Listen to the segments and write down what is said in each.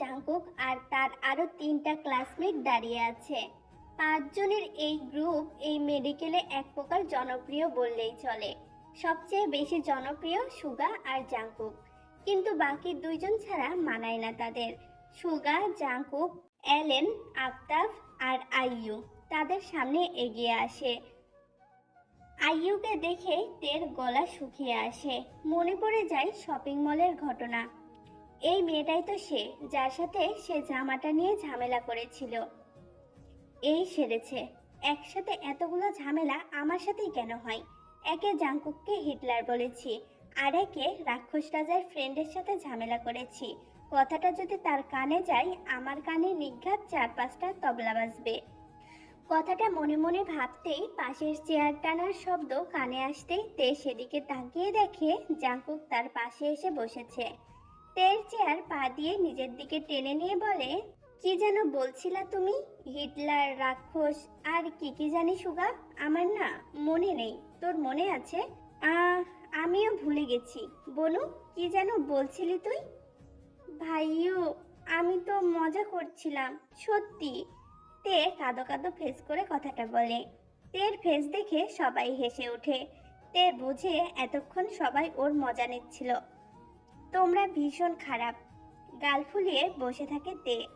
Jungkook আর তার আরও তিনটা ক্লাসমেট দাঁড়িয়ে আছে। পাঁচজনের এই গ্রুপ এই মেডিকেলে এক প্রকার জনপ্রিয় বললেই চলে। সবচেয়ে বেশি জনপ্রিয় সুগা আর জাংকুক। কিন্তু বাকি দুইজন ছাড়া মানায় না তাদের। সুগা, জাংকুক, অ্যালেন, আফতাব আর আইয়ু তাদের সামনে এগিয়ে আসে। আইয়ুকে দেখে তের গলা শুকিয়ে আসে। মনে পড়ে যায় শপিং মলের ঘটনা। এই মেয়েটাই তো সে, যার সাথে সে জামাটা নিয়ে ঝামেলা করেছিল। এই সেরেছে। একসাথে এতগুলো ঝামেলা আমার সাথেই কেন হয়? একে জাংকুককে হিটলার বলেছি, আর একে রাক্ষস রাজার ফ্রেন্ডের সাথে ঝামেলা করেছি। কথাটা যদি তার কানে যায়, আমার কানে নিঘাত চার পাঁচটা তবলা বাজবে। কথাটা মনে মনে ভাবতেই পাশের চেয়ার টানার শব্দ কানে আসতেই তে সেদিকে তাকিয়ে দেখে জাঙ্কুক তার পাশে এসে বসেছে। তের চেয়ার পা দিয়ে নিজের দিকে টেনে নিয়ে বলে, কি যেন বলছিলা তুমি? হিটলার, রাক্ষস, আর কি কি জানি সুগা? আমার না মনে নেই, তোর মনে আছে? আমিও ভুলে গেছি। বনু, কি যেন বলছিলি তুই? ভাইও আমি তো মজা করছিলাম, সত্যি। তে কাদো কাদো ফেস করে কথাটা বলে। তের ফেস দেখে সবাই হেসে ওঠে। তে বুঝে এতক্ষণ সবাই ওর মজা নিচ্ছিল। তোমরা ভীষণ খারাপ। গাল ফুলিয়ে বসে থাকে তে।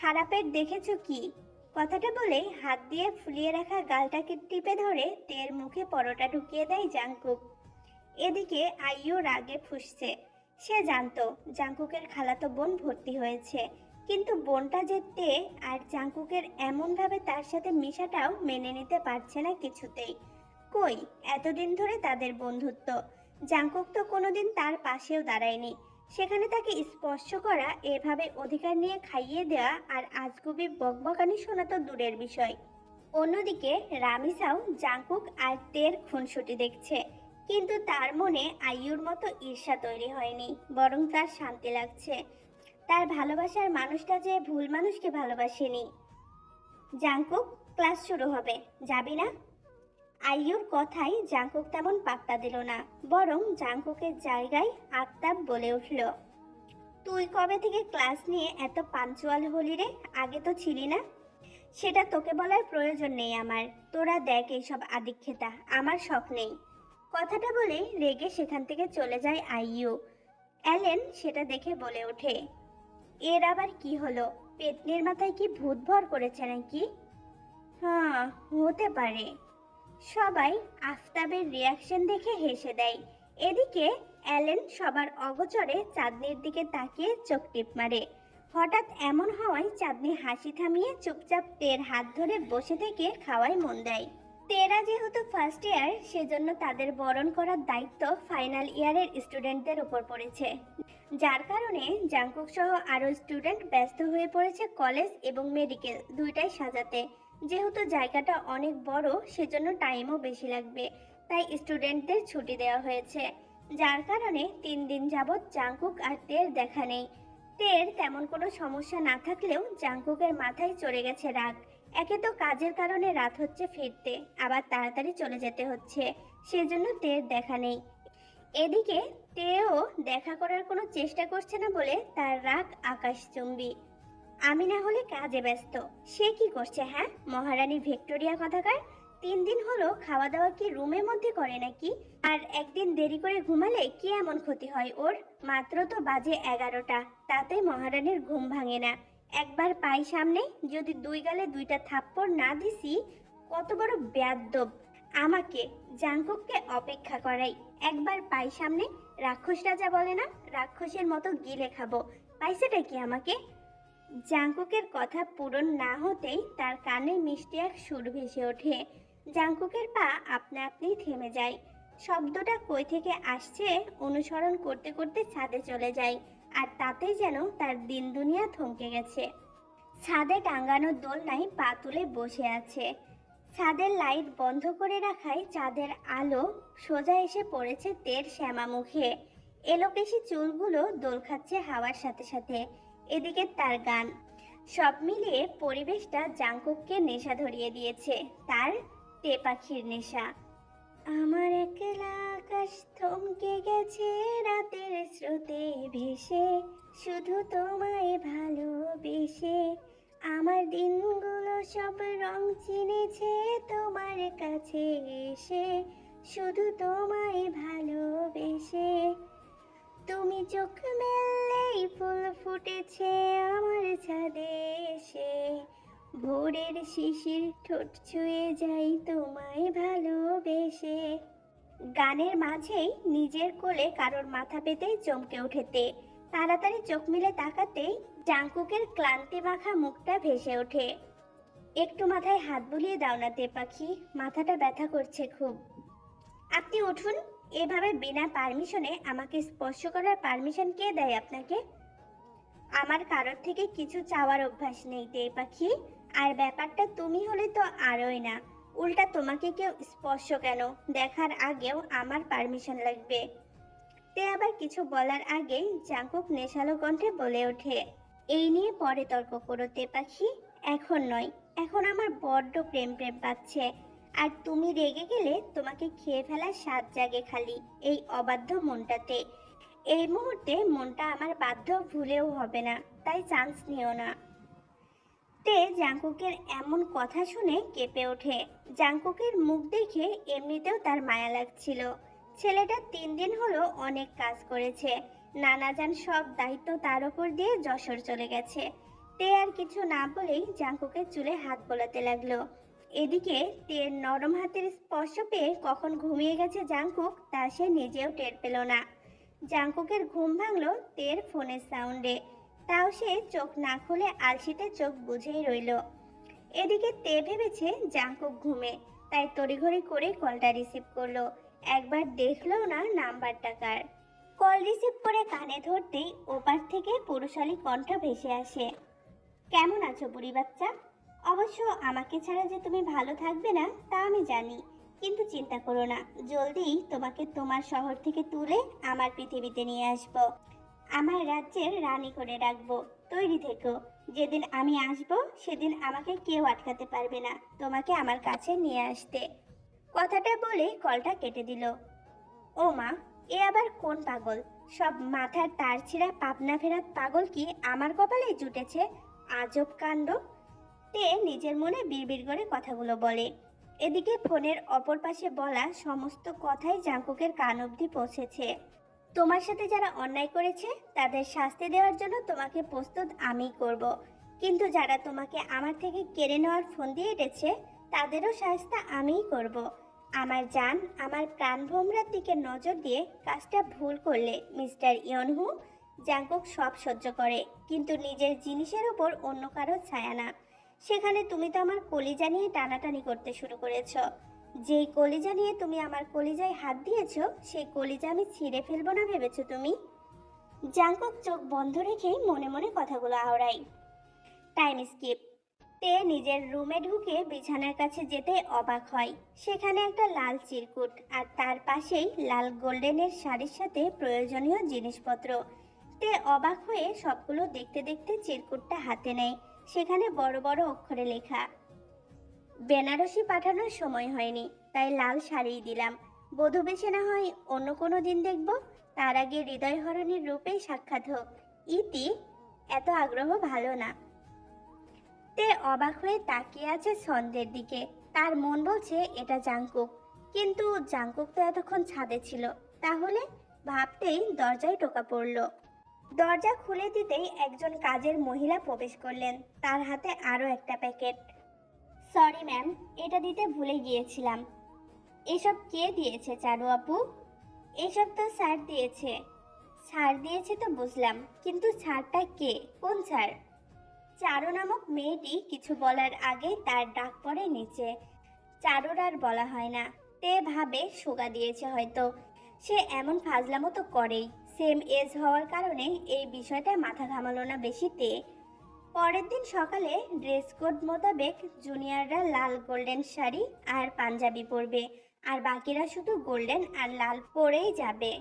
খারাপের দেখেছ কি? কথাটা বলে হাত দিয়ে ফুলিয়ে রাখা গালটাকে টিপে ধরে তের মুখে পরোটা ঢুকিয়ে দেয় জাংকুক। এদিকে আইও রাগে ফুসছে। সে জানতো, জাংকুকের খালাতো বোন ভর্তি হয়েছে। কিন্তু বোনটা যে তে আর জাংকুকের এমনভাবে তার সাথে মিশাটাও মেনে নিতে পারছে না কিছুতেই। কই, এতদিন ধরে তাদের বন্ধুত্ব। জাংকুক তো কোনোদিন তার পাশেও দাঁড়ায়নি। সেখানে তাকে স্পর্শ করা, এভাবে অধিকার নিয়ে খাইয়ে দেওয়া আর আজগুবি বকবকানি শোনা তো দূরের বিষয়। অন্যদিকে রামিসাও জাংকুক আর তের খুনসুটি দেখছে। কিন্তু তার মনে আইয়ুর মতো ঈর্ষা তৈরি হয়নি, বরং তার শান্তি লাগছে। তার ভালোবাসার মানুষটা যে ভুল মানুষকে ভালোবাসেনি। জাংকুক, ক্লাস শুরু হবে। যাবি না? আইয়ুর কথাই জাংকুক তেমন পাত্তা দিল না, বরং জাংকুকের জায়গায় আফতাব বলে উঠল, তুই কবে থেকে ক্লাস নিয়ে এত পাঞ্চুয়াল হলি রে? আগে তো ছিলি না। সেটা তোকে বলার প্রয়োজন নেই আমার। তোরা দেখ এইসব আদিক্ষেতা, আমার শখ নেই। কথাটা বলে রেগে সেখান থেকে চলে যায় আইয়ু অ্যালেন সেটা দেখে বলে ওঠে, এর আবার কি হলো? পেতনির মাথায় কি ভূত ভর করেছে নাকি? হ্যাঁ হতে পারে। সবাই আফতাবের রিয়াকশন দেখে হেসে দেয়। এদিকে অ্যালেন সবার অগচরে চাঁদনির দিকে তাকিয়ে চোখ টিপ মারে। হঠাৎ এমন হওয়ায় চাঁদনি হাসি থামিয়ে চুপচাপ তের হাত ধরে বসে থেকে খাওয়ায় মন দেয়। তেরা যেহেতু ফার্স্ট ইয়ার সেজন্য তাদের বরণ করার দায়িত্ব ফাইনাল ইয়ারের স্টুডেন্টদের উপর পড়েছে। যার কারণে জাংকুক সহ আরও স্টুডেন্ট ব্যস্ত হয়ে পড়েছে কলেজ এবং মেডিকেল দুইটাই সাজাতে। যেহেতু জায়গাটা অনেক বড়, সেজন্য টাইমও বেশি লাগবে। তাই স্টুডেন্টদের ছুটি দেওয়া হয়েছে। যার কারণে তিন দিন যাবৎ জাংকুক আর তের দেখা নেই। তের তেমন কোনো সমস্যা না থাকলেও জাংকুকের মাথায় চড়ে গেছে রাগ। একে তো কাজের কারণে রাত হচ্ছে ফিরতে, আবার তাড়াতাড়ি চলে যেতে হচ্ছে। সেজন্য তের দেখা নেই। এদিকে তেও দেখা করার কোনো চেষ্টা করছে না বলে তার রাগ আকাশচুম্বী। আমি না হলে কাজে ব্যস্ত। সে কি করছে হ্যাঁ? মহারানী ভিক্টোরিয়া কথাকার? তিন দিন হলো খাওয়া দাওয়া কি রুমের মধ্যে করে নাকি? আর একদিন দেরি করে ঘুমালে কি এমন ক্ষতি হয় ওর? মাত্র তো বাজে এগারোটা, তাতে মহারানীর ঘুম ভাঙে না। একবার পাই সামনে, যদি দুই গালে দুইটা থাপ্পড় না দিছি, কত বড় ব্যাদ্যব আমাকে জাঙ্কুককে অপেক্ষা করাই। একবার পাই সামনে রাক্ষস রাজা বলে না, রাক্ষসের মতো গিলে খাব। পাইছেটা কি আমাকে? জাঙ্কুকের কথা পূরণ না হতেই তার কানে মিষ্টি এক সুর ভেসে ওঠে। জাঙ্কুকের পা আপনা আপনি থেমে যায়। শব্দটা কই থেকে আসছে অনুসরণ করতে করতে ছাদে চলে যায় আর তাতেই যেন তার দিন দুনিয়া থমকে গেছে। ছাদে টাঙ্গানো দোলনায় পা তুলে বসে আছে। ছাদের লাইট বন্ধ করে রাখায় চাঁদের আলো সোজা এসে পড়েছে তের শ্যামা মুখে এলোকেশি চুলগুলো দোল খাচ্ছে হাওয়ার সাথে সাথে। এদিকে তার গান। সব মিলিয়ে পরিবেশটা জাঙ্কুককে নেশা ধরিয়ে দিয়েছে, তার তে পাখির নেশা। আমার একলা আকাশ থমকে গেছে রাতের স্রোতে ভেসে, শুধু তোমায় ভালোবেসে। আমার দিনগুলো সব রং চিনেছে তোমার কাছে এসে, শুধু তোমায় ভালোবেসে। তুমি চোখ মেললেই ফুল ফুটেছে আমার ছাদে এসে। ভোরের শিশির ঠোঁট ছুঁয়ে যাই তোমায় ভালোবেসে। গানের মাঝেই নিজের কোলে কারোর মাথা পেতেই চমকে উঠেতে তাড়াতাড়ি চোখ মিলে তাকাতেই জাঙ্কুকের ক্লান্তি মাখা মুখটা ভেসে ওঠে। একটু মাথায় হাত বুলিয়ে দাও না তে পাখি, মাথাটা ব্যথা করছে খুব। আপনি উঠুন। এভাবে বিনা পারমিশনে আমাকে স্পর্শ করার পারমিশন কে দেয় আপনাকে? আমার কারোর থেকে কিছু চাওয়ার অভ্যাস নেই তে পাখি। আর ব্যাপারটা তুমি হলে তো আরোই না। উল্টা তোমাকে কেউ স্পর্শ কেন? দেখার আগেও আমার পারমিশন লাগবে। তে আবার কিছু বলার আগেই জাঙ্কুক নেশালো কণ্ঠে বলে ওঠে, এই নিয়ে পরে তর্ক করো তে পাখি। এখন নয়, এখন আমার বড্ড প্রেম প্রেম পাচ্ছে। আর তুমি রেগে গেলে তোমাকে খেয়ে ফেলার স্বাদ জাগে খালি এই অবাধ্য মনটাতে। এই মুহূর্তে মনটা আমার বাধ্য ভুলেও হবে না, তাই চান্স নিও না। তে জাঙ্কুকের এমন কথা শুনে কেঁপে ওঠে। জাঙ্কুকের মুখ দেখে এমনিতেও তার মায়া লাগছিল। ছেলেটা তিন দিন হলো অনেক কাজ করেছে। নানাজান সব দায়িত্ব তার উপর দিয়ে যশোর চলে গেছে। তে আর কিছু না বলেই জাঙ্কুকের চুলে হাত বোলাতে লাগল। এদিকে তের নরম হাতের স্পর্শ পেয়ে কখন ঘুমিয়ে গেছে জাঙ্কুক তা সে নিজেও টের পেল না। জাঙ্কুকের ঘুম ভাঙল তের ফোনের সাউন্ডে। তাও সে চোখ না খুলে আলসিতে চোখ বুঝেই রইল। এদিকে তে ভেবেছে জাঙ্কুক ঘুমে, তাই তড়িঘড়ি করে কলটা রিসিভ করল। একবার দেখল না নাম্বারটা কার। কল রিসিভ করে কানে ধরতেই ওপার থেকে পুরুষালী কণ্ঠ ভেসে আসে। কেমন আছো বুড়ি বাচ্চা? অবশ্য আমাকে ছাড়া যে তুমি ভালো থাকবে না, তা আমি জানি। কিন্তু চিন্তা করো না, জলদি তোমাকে তোমার শহর থেকে তুলে আমার পৃথিবীতে নিয়ে আসব। আমার রাজ্যের রানী করে রাখব। তৈরি থেকো। যেদিন আমি আসব, সেদিন আমাকে কেউ আটকাতে পারবে না, তোমাকে আমার কাছে নিয়ে আসতে। কথাটা বলে কলটা কেটে দিল। ও মা, এ আবার কোন পাগল? সব মাথার তার ছিঁড়া পাবনা ফেরাত পাগল কি আমার কপালে জুটেছে? আজব কাণ্ড। তে নিজের মনে বিড়বিড় করে কথাগুলো বলে এদিকে ফোনের অপর পাশে বলা সমস্ত কথাই জাঙ্কুকের কান অবধি পৌঁছেছে তোমার সাথে যারা অন্যায় করেছে, তাদের শাস্তি দেওয়ার জন্য তোমাকে প্রস্তুত আমিই করব। কিন্তু যারা তোমাকে আমার থেকে কেড়ে নেওয়ার ফোন দিয়ে এটেছে, তাদেরও শাস্তা আমিই করব। আমার জান, আমার প্রাণ ভোমরার দিকে নজর দিয়ে কাজটা ভুল করলে, মিস্টার ইয়নহু, জাঙ্কুক সব সহ্য করে, কিন্তু নিজের জিনিসের ওপর অন্য কারও ছায়া না সেখানে তুমি তো আমার কলিজা নিয়ে টানাটানি করতে শুরু করেছ। যেই কলিজা নিয়ে তুমি আমার কলিজায় হাত দিয়েছ, সেই কলিজা আমি ছিঁড়ে ফেলব না ভেবেছো তুমি? জাঙ্কুক চোখ বন্ধ রেখেই মনে মনে কথাগুলো আওড়াই টাইম স্কিপ তে নিজের রুমে ঢুকে বিছানার কাছে যেতে অবাক হয়। সেখানে একটা লাল চিরকুট আর তার পাশেই লাল গোল্ডেনের শাড়ির সাথে প্রয়োজনীয় জিনিসপত্র। তে অবাক হয়ে সবগুলো দেখতে দেখতে চিরকুটটা হাতে নেয়। সেখানে বড় বড় অক্ষরে লেখা। বেনারসি পাঠানোর সময় হয়নি, তাই লাল শাড়িই দিলাম। বধূ বেছে না হয় অন্য কোনো দিন দেখব, তার আগে হৃদয় হরণের রূপেই সাক্ষাৎ হোক। ইতি, এত আগ্রহ ভালো না। তে অবাক হয়ে তাকিয়ে আছে ছন্দের দিকে। তার মন বলছে, এটা জাঙ্কুক কিন্তু জাঙ্কুক তো এতক্ষণ ছাদে ছিল। তাহলে ভাবতেই দরজায় টোকা পড়ল। দরজা খুলে দিতেই একজন কাজের মহিলা প্রবেশ করলেন। তার হাতে আরও একটা প্যাকেট। সরি, ম্যাম, এটা দিতে ভুলে গিয়েছিলাম। এসব কে দিয়েছে, চারু আপু? এসব তো স্যার দিয়েছে। ছাড় দিয়েছে তো বুঝলাম, কিন্তু ছাড়টা কে? কোন ছাড় চারু নামক মেয়েটি কিছু বলার আগে তার ডাক পড়ে নিচে। চারুর আর বলা হয় না। তে ভাবে সুগা দিয়েছে হয়তো। সে এমন ফাজলামো তো করেই। সেম এজ হওয়ার কারণে এই বিষয়টা মাথা ঘামালো না বেশি তে পরের দিন সকালে ড্রেস কোড মোতাবেক জুনিয়ররা লাল গোল্ডেন শাড়ি আর পাঞ্জাবি পরবে, আর বাকিরা শুধু গোল্ডেন আর লাল পরেই যাবে।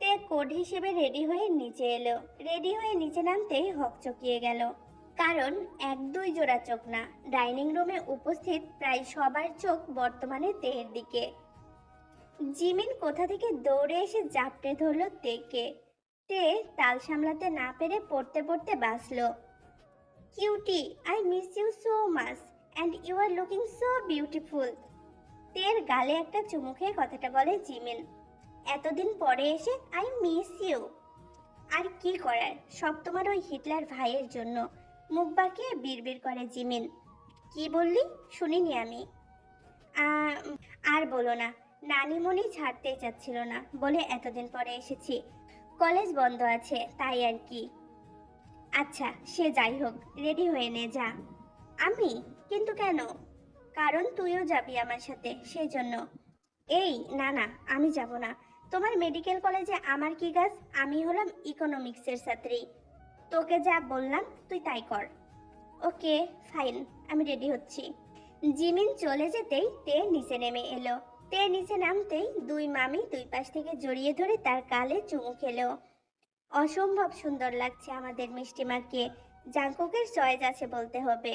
তে কোড হিসেবে রেডি হয়ে নিচে এলো। রেডি হয়ে নিচে নামতেই হকচকিয়ে গেল। কারণ এক দুই জোড়া চোখ না ডাইনিং রুমে উপস্থিত প্রায় সবার চোখ বর্তমানে তেয়ের দিকে। জিমিন কোথা থেকে দৌড়ে এসে জাপটে ধরলো তেকে। তে তাল সামলাতে না পেরে পড়তে পড়তে বাঁচলো। Cutie, I miss you so much, and you are looking so beautiful. তের গালে একটা চুমু খেয়ে কথাটা বলে জিমিন। এতদিন পরে এসে আই মিস ইউ। আর কি করার, সব তোমার ওই হিটলার ভাইয়ের জন্য। মুখ বাঁকিয়ে বিড়বিড় করে জিমিন। কি বললি? শুনিনি আমি। আর বলো না নানিমণি ছাড়তেই চাচ্ছিল না বলে এতদিন পরে এসেছি। কলেজ বন্ধ আছে, তাই আর কি। আচ্ছা সে যাই হোক, রেডি হয়ে নে যা। আমি? কিন্তু কেন? কারণ তুইও যাবি আমার সাথে, সেই জন্য। এই, না না, আমি যাব না। তোমার মেডিকেল কলেজে আমার কি কাজ? আমি হলাম ইকোনমিক্সের ছাত্রী। তোকে যা বললাম, তুই তাই কর। ওকে, ফাইন, আমি রেডি হচ্ছি। জিমিন চলে যেতেই তে নিচে নেমে এলো। তে নিচে নামতেই দুই মামি দুই পাশ থেকে জড়িয়ে ধরে তার কালে চুমু খেলো। অসম্ভব সুন্দর লাগছে আমাদের মিষ্টিমাকে জাঙ্কুকের চয়েস আছে বলতে হবে।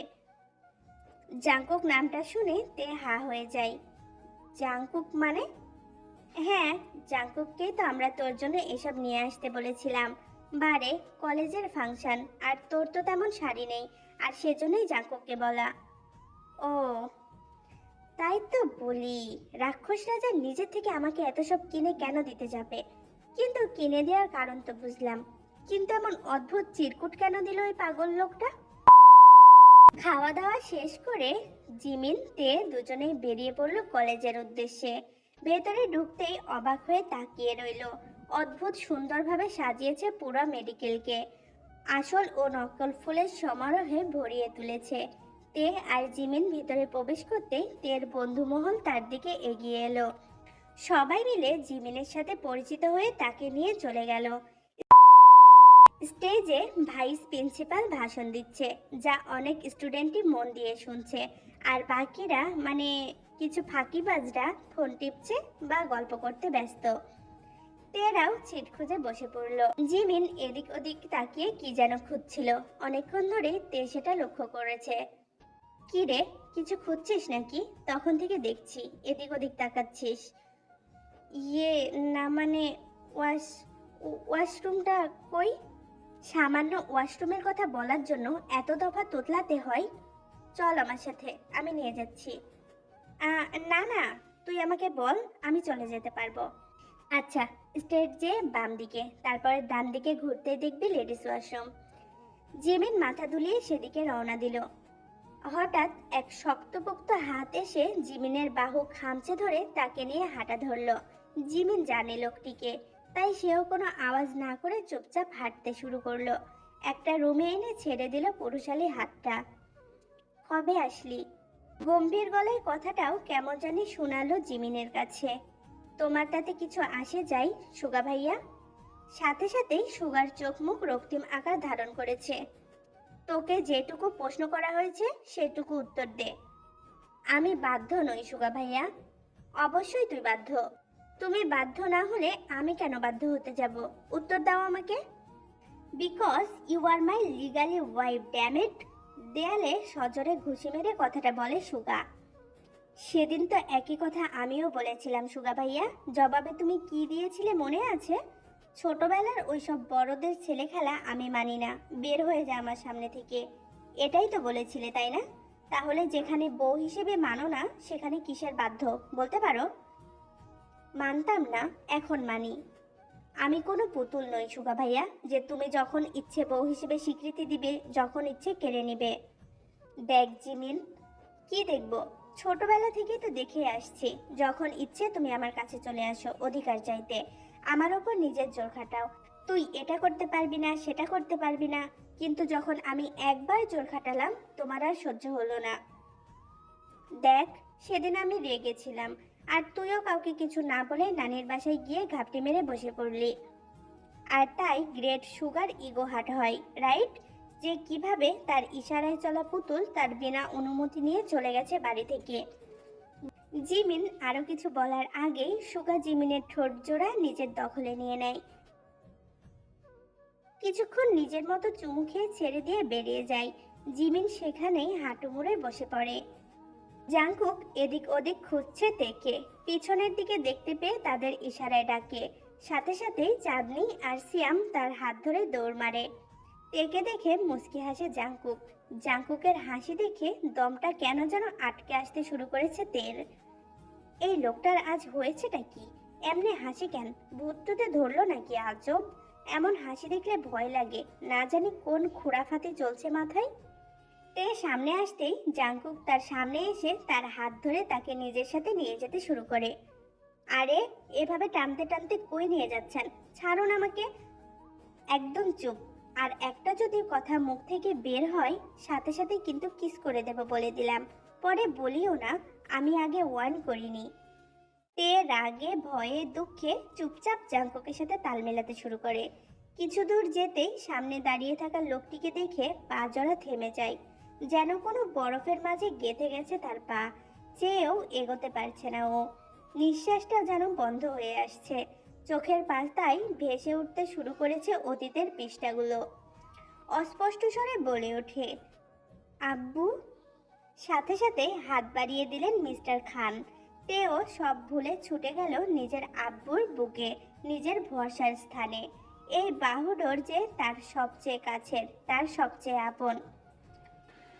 জাঙ্কুক নামটা শুনে তে হা হয়ে যায়। জাঙ্কুক মানে? হ্যাঁ জাঙ্কুককেই তো আমরা তোর জন্য এসব নিয়ে আসতে বলেছিলাম। বারে, কলেজের ফাংশন, আর তোর তো তেমন শাড়ি নেই, আর সেজন্যই জাঙ্কুককে বলা। ও তাই তো বলি, রাক্ষস রাজা নিজের থেকে আমাকে এত সব কিনে কেন দিতে যাবে? কিন্তু কিনে দেওয়ার কারণ তো বুঝলাম। কিন্তু এমন অদ্ভুত চিরকুট কেন দিল ওই পাগল লোকটা? খাওয়া দাওয়া শেষ করে জিমিন তে দুজনেই বেরিয়ে পড়ল কলেজের উদ্দেশ্যে। ভেতরে ঢুকতেই অবাক হয়ে তাকিয়ে রইল। অদ্ভুত সুন্দরভাবে সাজিয়েছে পুরো মেডিকেলকে। আসল ও নকল ফুলের সমারোহে ভরিয়ে তুলেছে। তে আর জিমিন ভিতরে প্রবেশ করতেই তের বন্ধুমহল তার দিকে এগিয়ে এলো। সবাই মিলে জিমিনের সাথে পরিচিত হয়ে তাকে নিয়ে চলে গেল। স্টেজে ভাইস প্রিন্সিপাল ভাষণ দিচ্ছে, যা অনেক স্টুডেন্টই মন দিয়ে শুনছে। আর বাকিরা মানে কিছু ফাঁকিবাজরা, ফোন টিপছে বা গল্প করতে ব্যস্ত। তেরাও ছিট খুঁজে বসে পড়ল। জিমিন এদিক ওদিক তাকিয়ে কি যেন খুঁজছিল। অনেকক্ষণ ধরে তে সেটা লক্ষ্য করেছে। কি রে? কিছু খুঁজছিস নাকি? তখন থেকে দেখছি, এদিক ওদিক তাকাচ্ছিস। ইয়ে না মানে ওয়াশ, ওয়াশরুমটা কই? সামান্য ওয়াশরুমের কথা বলার জন্য এত দফা তোতলাতে হয়। চল আমার সাথে, আমি নিয়ে যাচ্ছি। না না, তুই আমাকে বল, আমি চলে যেতে পারব। আচ্ছা স্টেট যে বাম দিকে, তারপরে ডান দিকে ঘুরতে দেখবি লেডিস ওয়াশরুম। জিমিন মাথা দুলিয়ে সেদিকে রওনা দিল। হঠাৎ এক শক্তপোক্ত হাত এসে জিমিনের বাহু খামচে ধরে তাকে নিয়ে হাঁটা ধরলো। জিমিন জানে লোকটিকে, তাই সেও কোনো আওয়াজ না করে চুপচাপ হাঁটতে শুরু করল। একটা রুমে এনে ছেড়ে দিল পুরুষালী হাতটা। কবে আসলি? গম্ভীর গলায় কথাটাও কেমন জানি শোনালো জিমিনের কাছে। তোমার তাতে কিছু আসে যাই, সুগা ভাইয়া? সাথে সাথেই সুগার চোখ মুখ রক্তিম আকার ধারণ করেছে। তোকে যেটুকু প্রশ্ন করা হয়েছে, সেটুকু উত্তর দে। আমি বাধ্য নই, সুগা ভাইয়া। অবশ্যই তুই বাধ্য। তুমি বাধ্য না হলে আমি কেন বাধ্য হতে যাব? উত্তর দাও আমাকে। Because you are my legally wife dammit দেয়ালে সজোরে ঘুষি মেরে কথাটা বলে সুগা। সেদিন তো একই কথা আমিও বলেছিলাম, সুগা ভাইয়া। জবাবে তুমি কি দিয়েছিলে মনে আছে? ছোটবেলার ওইসব বড়দের ছেলে খেলা আমি মানি না। বের হয়ে যা আমার সামনে থেকে। এটাই তো বলেছিলে, তাই না? তাহলে যেখানে বউ হিসেবে মানো না, সেখানে কিসের বাধ্য, বলতে পারো? মানতাম না, এখন মানি। আমি কোনো পুতুল নই, সুগা ভাইয়া, যে তুমি যখন ইচ্ছে বউ হিসেবে স্বীকৃতি দিবে, যখন ইচ্ছে কেড়ে নিবে। দেখ জিমিন, কি দেখব? ছোটবেলা থেকেই তো দেখে আসছি, যখন ইচ্ছে তুমি আমার কাছে চলে আসো অধিকার চাইতে। আমার ওপর নিজের জোর খাটাও। তুই এটা করতে পারবি না, সেটা করতে পারবি না, কিন্তু যখন আমি একবার জোর খাটালাম, তোমার আর সহ্য হলো না। দেখ, সেদিন আমি রেগেছিলাম আর তুইও কাউকে কিছু না বলে নানির বাসায় গিয়ে ঘাপটি মেরে বসে পড়লি। আর তাই গ্রেট সুগার ইগো হাট হয়, রাইট? যে কীভাবে তার ইশারায় চলা পুতুল তার বিনা অনুমতি নিয়ে চলে গেছে বাড়ি থেকে। জিমিন আরও কিছু বলার আগেই সুগা জিমিনের ঠোঁট জোড়া নিজের দখলে নিয়ে নেয়। কিছুক্ষণ নিজের মতো চুমু খেয়ে ছেড়ে দিয়ে বেরিয়ে যায়। জিমিন সেখানেই হাঁটু মুড়ে বসে পড়ে। জাংকুক এদিক ওদিক খুঁজছে তেকে পিছনের দিকে দেখতে পেয়ে তাদের ইশারায় ডাকে। সাথে সাথেই চাঁদনি আর সিয়াম তার হাত ধরে দৌড় মারে। তেকে দেখে মুচকি হাসে জাংকুক। জাংকুকের হাসি দেখে দমটা কেন যেন আটকে আসতে শুরু করেছে তের। এই লোকটার আজ হয়েছেটা কি? এমনি হাসি কেন? ভূতটুতে ধরলো নাকি আজব? এমন হাসি দেখলে ভয় লাগে, না জানি কোন খুঁড়াফাতি চলছে মাথায়। তে সামনে আসতেই জাংকুক তার সামনে এসে তার হাত ধরে তাকে নিজের সাথে নিয়ে যেতে শুরু করে। আরে, এভাবে টানতে টানতে কই নিয়ে যাচ্ছেন? ছাড়ুন আমাকে। একদম চুপ। আর একটা যদি কথা মুখ থেকে বের হয়, সাথে সাথে কিন্তু কিস করে দেব বলে দিলাম। পরে বলিও না, আমি আগে ওয়ার্ন করিনি। তে রাগে, ভয়ে, দুঃখে চুপচাপ জাঙ্কুকের সাথে তাল মেলাতে শুরু করে। কিছু দূর যেতেই সামনে দাঁড়িয়ে থাকা লোকটিকে দেখে পা জড়া থেমে যায়। যেন কোনো বরফের মাঝে গেঁথে গেছে তার পা। চেয়েও এগোতে পারছে না ও। নিঃশ্বাসটা যেন বন্ধ হয়ে আসছে। চোখের পাতায় ভেসে উঠতে শুরু করেছে অতীতের পৃষ্ঠাগুলো। অস্পষ্ট স্বরে বলে ওঠে, আব্বু। সাথে সাথে হাত বাড়িয়ে দিলেন মিস্টার খান। তেও সব ভুলে ছুটে গেল নিজের আব্বুর বুকে, নিজের ভরসার স্থানে। এই বাহুডোর যে তার সবচেয়ে কাছের, তার সবচেয়ে আপন।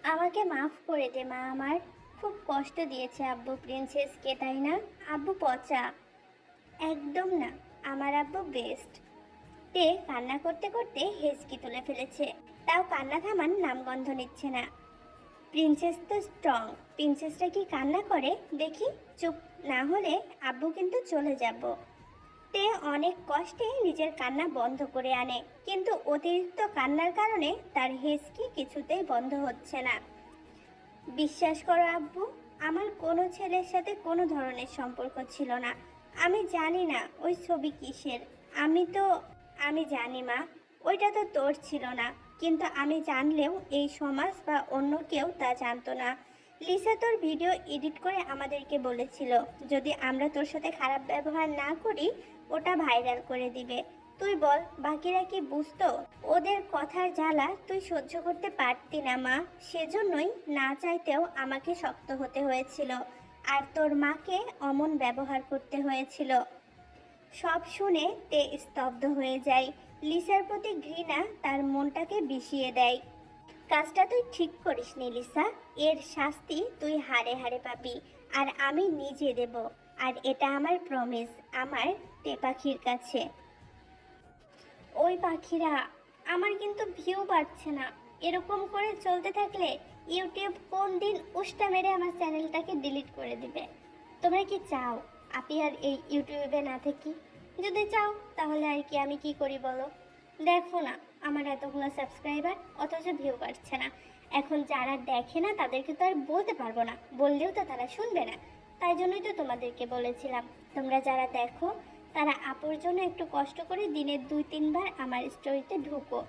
আমাকে মাফ করে দে মা আমার, খুব কষ্ট দিয়েছে আব্বু প্রিন্সেসকে, তাই না? আব্বু পচা? একদম না। আমার আব্বু বেস্ট তে কান্না করতে করতে হেসকি তুলে ফেলেছে। তাও কান্না থামান নামগন্ধ নিচ্ছে না। প্রিন্সেস তো স্ট্রং প্রিন্সেসটা কি কান্না করে? দেখি, চুপ। না হলে আব্বু কিন্তু চলে যাব। তে অনেক কষ্টে নিজের কান্না বন্ধ করে আনে। কিন্তু অতিরিক্ত কান্নার কারণে তার হেসকি কিছুতেই বন্ধ হচ্ছে না। বিশ্বাস করো আব্বু, আমার কোনো ছেলের সাথে কোনো ধরনের সম্পর্ক ছিল না। আমি জানি না ওই ছবি কিসের। আমি তো, আমি জানি মা, ওইটা তো তোর ছিল না। কিন্তু আমি জানলেও এই সমাজ বা অন্য কেউ তা জানতো না। লিসা তোর ভিডিও এডিট করে আমাদেরকে বলেছিল, যদি আমরা তোর সাথে খারাপ ব্যবহার না করি, ওটা ভাইরাল করে দিবে। তুই বল, বাকিরা কি বুঝতো? ওদের কথার জ্বালা তুই সহ্য করতে পারতি না মা। সেজন্যই না চাইতেও আমাকে শক্ত হতে হয়েছিল। আর তোর মাকে অমন ব্যবহার করতে হয়েছিল। সব শুনে তে স্তব্ধ হয়ে যায়। লিসার প্রতি ঘৃণা তার মনটাকে বিষিয়ে দেয়। কাজটা তুই ঠিক করিস নি লিসা। এর শাস্তি তুই হারে হারে পাবি, আর আমি নিজে দেব। আর এটা আমার প্রমিস আমার তে পাখির কাছে। ওই পাখিরা, আমার কিন্তু ভিউ বাড়ছে না। এরকম করে চলতে থাকলে ইউটিউব কোন দিন উষ্টা মেরে আমার চ্যানেলটাকে ডিলিট করে দিবে? তোমরা কি চাও আপনি আর এই ইউটিউবে না থাকি? যদি চাও, তাহলে আর কি আমি কি করি বলো? দেখো না, আমার এতগুলো সাবস্ক্রাইবার অথচ ভিউ বাড়ছে না। এখন যারা দেখে না, তাদেরকে তো আর বলতে পারব না। বললেও তো তারা শুনবে না। তাই জন্যই তো তোমাদেরকে বলেছিলাম, তোমরা যারা দেখো, তারা আপুর জন্য একটু কষ্ট করে দিনের দুই, তিনবার আমার স্টোরিতে ঢুকো।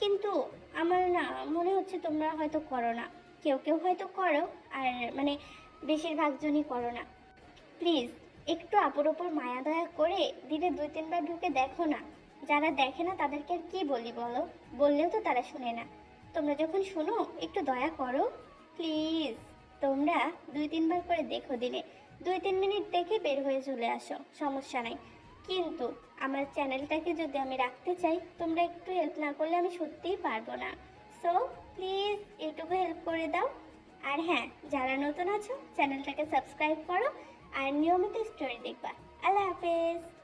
কিন্তু আমার না মনে হচ্ছে তোমরা হয়তো করো না। কেউ কেউ হয়তো করো, আর মানে বেশিরভাগ জনই করো না। প্লিজ, একটু আপুর ওপর মায়া দয়া করে দিনে দুই তিনবার ঢুকে দেখো না। যারা দেখে না তাদেরকে আর কি বলি বলো? বললেও তো তারা শুনে না। তোমরা যখন শোনো, একটু দয়া করো। প্লিজ, তোমরা দুই তিনবার করে দেখো দিনে। দুই তিন মিনিট দেখে বের হয়ে চলে আসো, সমস্যা নাই। কিন্তু আমার চ্যানেলটাকে যদি আমি রাখতে চাই, তোমরা একটু হেল্প না করলে আমি সত্যিই পারব না। সো প্লিজ ইউটিউবে হেল্প করে দাও। আর হ্যাঁ যারা নতুন আছো, চ্যানেলটাকে সাবস্ক্রাইব করো। আর নিয়মিত স্টোরি দেখবা। আল্লাহ হাফেজ।